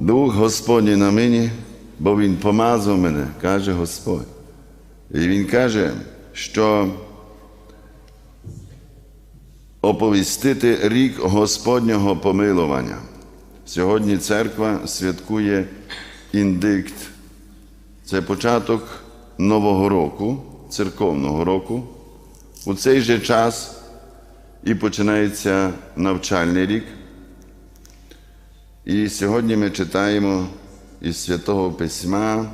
Дух Господній на мені, бо Він помазав мене, каже Господь. І Він каже, що оповістити рік Господнього помилування. Сьогодні церква святкує індикт. Це початок Нового року, церковного року. У цей же час і починається навчальний рік. І сьогодні ми читаємо із Святого Письма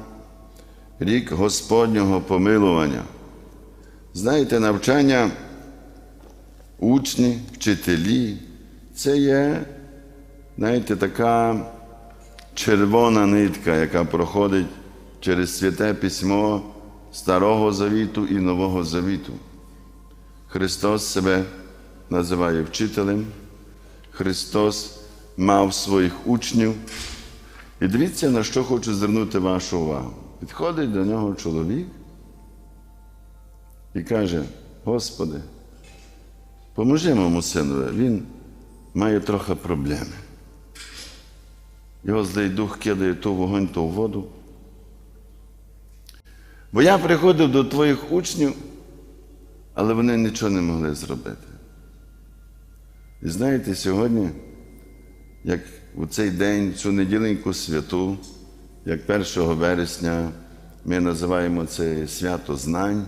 рік Господнього помилування. Знаєте, навчання учні, вчителі це є, знаєте, така червона нитка, яка проходить через святе письмо Старого Завіту і Нового Завіту. Христос себе називає вчителем, Христос мав своїх учнів. І дивіться, на що хочу звернути вашу увагу. Підходить до нього чоловік і каже: Господи, поможи моєму синові, він має трохи проблеми. Його злий дух кидає то в вогонь, то в воду. Бо я приходив до твоїх учнів, але вони нічого не могли зробити. І знаєте, сьогодні, як у цей день, цю неділеньку святу, як 1 вересня, ми називаємо це свято знань,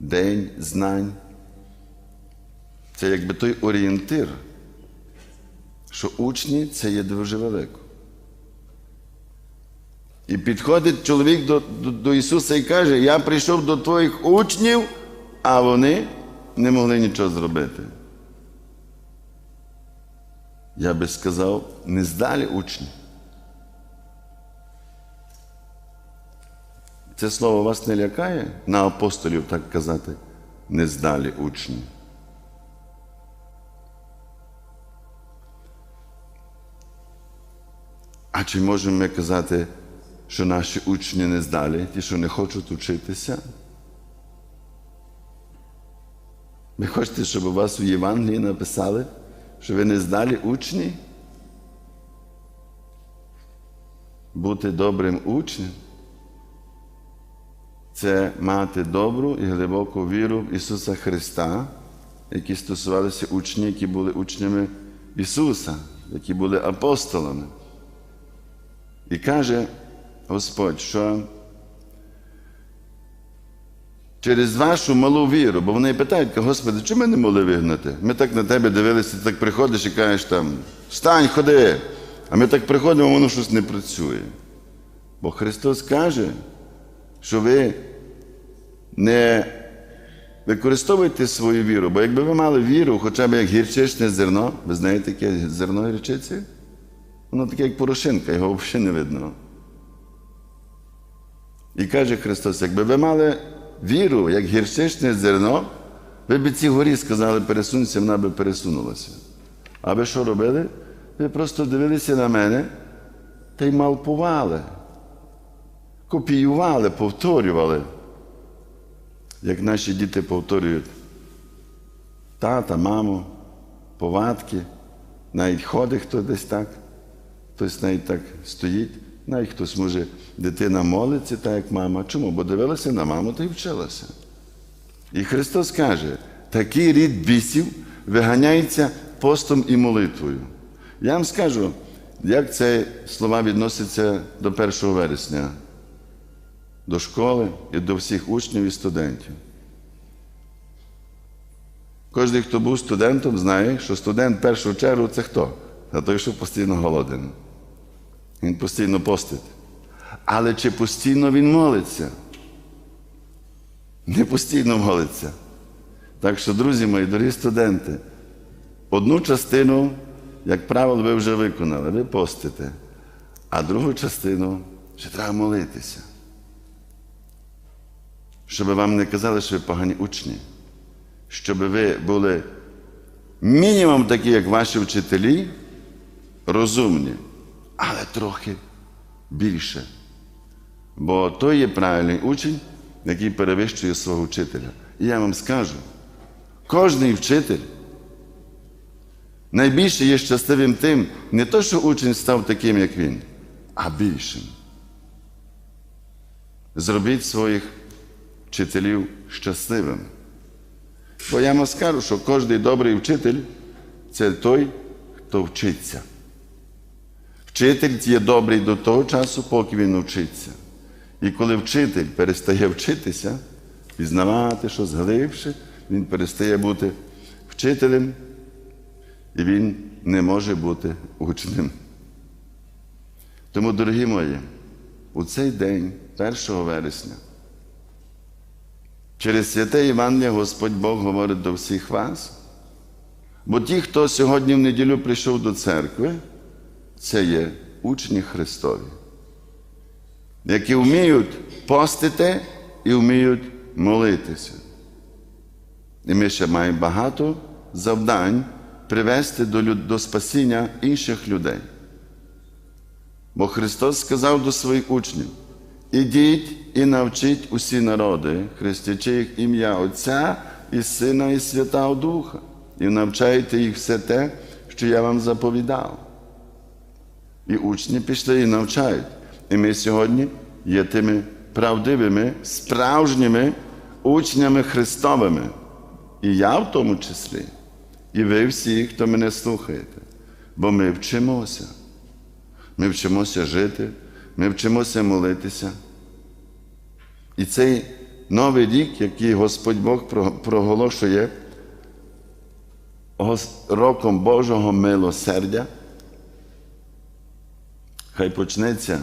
День знань. Це якби той орієнтир, що учні це є дуже велико. І підходить чоловік до, до, до Ісуса і каже: Я прийшов до твоїх учнів, а вони не могли нічого зробити. Я би сказав, не здалі учні. Це слово вас не лякає на апостолів так казати, не здалі учні. А чи можемо ми казати, що наші учні не здалі, ті, що не хочуть учитися? Ви хочете, щоб у вас у Євангелії написали, що ви не здалі учні? Бути добрим учнем це мати добру і глибоку віру в Ісуса Христа, які стосувалися учні, які були учнями Ісуса, які були апостолами. І каже Господь, що через вашу малу віру, бо вони питають, Господи, чому ми не могли вигнати? Ми так на тебе дивилися, ти так приходиш і кажеш там, встань, ходи. А ми так приходимо, воно щось не працює. Бо Христос каже, що ви не використовуєте свою віру, бо якби ви мали віру, хоча б як гірчичне зерно, ви знаєте, яке зерно гірчиці? Воно таке, як порошинка, його взагалі не видно. І каже Христос, якби ви мали віру, як гірчичне зерно, ви б цій горі сказали, пересунься, вона би пересунулася. А ви що робили? Ви просто дивилися на мене та й малпували, копіювали, повторювали, як наші діти повторюють тата, маму, повадки, навіть ходить хто десь так, хтось навіть так стоїть, навіть хтось може, дитина молиться, так як мама. Чому? Бо дивилася на маму та й вчилася. І Христос каже, такий рід бісів виганяється постом і молитвою. Я вам скажу, як ці слова відносяться до 1 вересня, до школи і до всіх учнів і студентів. Кожен, хто був студентом, знає, що студент в першу чергу це хто? Це той, що постійно голоден. Він постійно постить. Але чи постійно він молиться? Не постійно молиться. Так що, друзі мої, дорогі студенти, одну частину, як правило, ви вже виконали, ви постите, а другу частину ще треба молитися. Щоб вам не казали, що ви погані учні, щоб ви були мінімум такі, як ваші вчителі, розумні, але трохи більше. Бо то є правильний учень, який перевищує свого вчителя. І я вам скажу, кожний вчитель найбільше є щасливим тим, не то, що учень став таким, як він, а більшим. Зробіть своїх вчителів щасливими. Бо я вам скажу, що кожен добрий вчитель це той, хто вчиться. Вчитель є добрий до того часу, поки він вчиться. І коли вчитель перестає вчитися, пізнавати щось глибше, він перестає бути вчителем, і він не може бути учнем. Тому, дорогі мої, у цей день, 1 вересня, через святе Євангеліє Господь Бог говорить до всіх вас. Бо ті, хто сьогодні в неділю прийшов до церкви, це є учні Христові, які вміють постити і вміють молитися. І ми ще маємо багато завдань привести до, до спасіння інших людей. Бо Христос сказав до своїх учнів: ідіть і навчіть усі народи, хрестячи їх ім'я Отця і Сина, і Святого Духа, і навчайте їх все те, що я вам заповідав. І учні пішли і навчають. І ми сьогодні є тими правдивими, справжніми учнями Христовими. І я в тому числі, і ви всі, хто мене слухаєте. Бо ми вчимося. Ми вчимося жити, ми вчимося молитися. І цей новий рік, який Господь Бог проголошує роком Божого милосердя, хай почнеться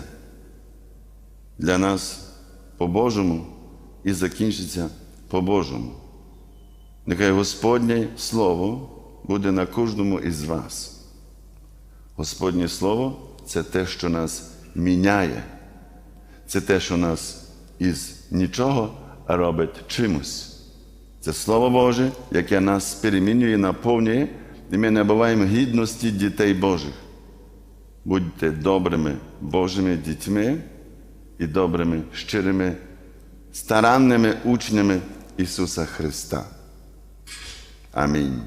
для нас по-божому і закінчиться по-божому. Нехай Господнє Слово буде на кожному із вас. Господнє Слово це те, що нас міняє, це те, що нас із нічого робить чимось. Це Слово Боже, яке нас перемінює, наповнює, і ми набуваємо гідності дітей Божих. Будьте добрими Божими дітьми і добрими, щирими, старанними учнями Ісуса Христа. Амінь.